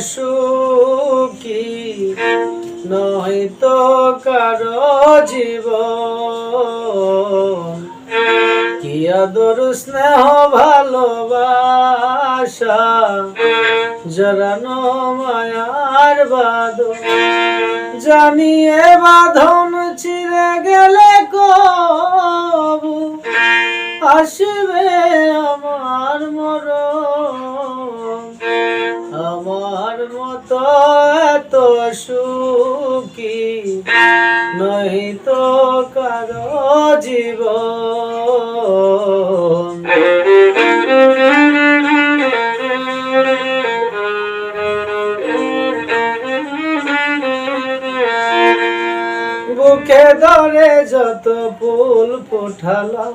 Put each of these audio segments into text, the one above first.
সুখী নয় তো কারও জীব কি আদর, স্নেহ, ভালোবাসা? জরানো মায়ার বাদন জানিয়ে বাঁধন চিরে গেলে কবু? আসবে আমার মরণ। কারও জীবন। বুকে ধরে যত ফুল ফোটালাম,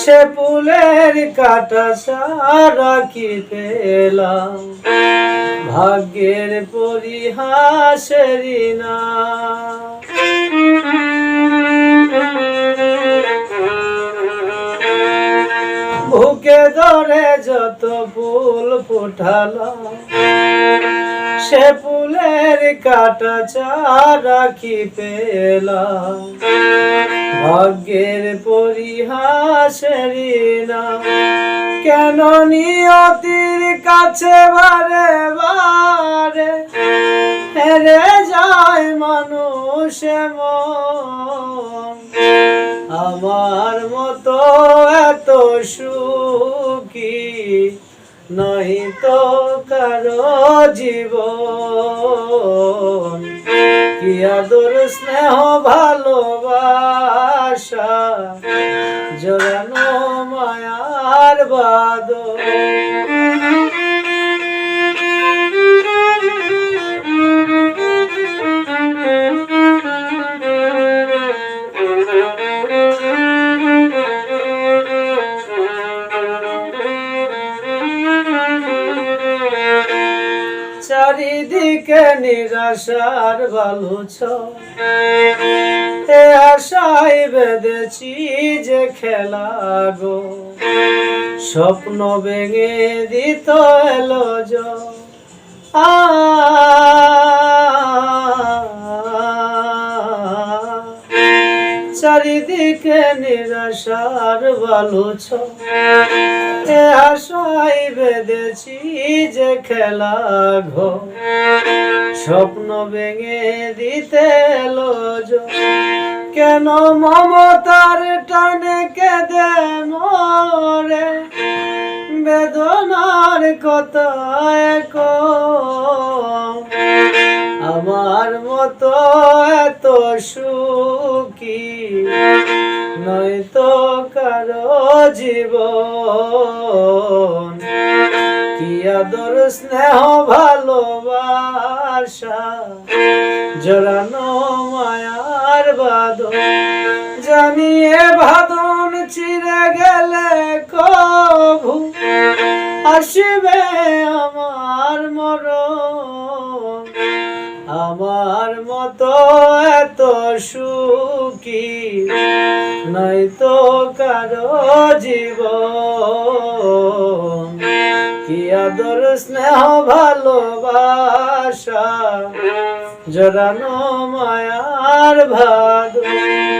সে ফুলের কাটা সারা কি পেলাম? ভাগ্যের পরিহাসেরই না ধরে যত ফুল ফোটালাম সে ফুলের কাটা চারা কি পেলাম ভাগ্যের পরিহাসেরই না, কেন নিয়তির কাছে বারে বারে হেরে যায় মানুষ মন? আমার মতো নই তো কারও জীবন। কি স্নেহ ভালোবাসা জড়ানো মায়ার বাদর চারিদিকে নিরাশার বালুছ এ বেদেছি বেঁধেছি যে খেলা গো। স্বপ্ন ভেঙে দিত এলো জ। চারিদিকে নিরাশার বালুছ এ বেঁধেছি যে খেলা ঘো স্বপ্ন ভেঙে দিতে লজ কেন মমতার টানে কেঁদে মরে বেদনার কথা আমার মতো এত সুখী নয়তো কারও জীবন। কি আদর, স্নেহ, ভালোবাসা, জড়ানো মায়ার বাদন জানিয়ে ভাদন চিরে গেলে কভু, আসবে আমার মতো এত সুখী তো কারও জীব কি আদর স্নেহ ভালোবাসা জড়ানো মায়ার ভাদর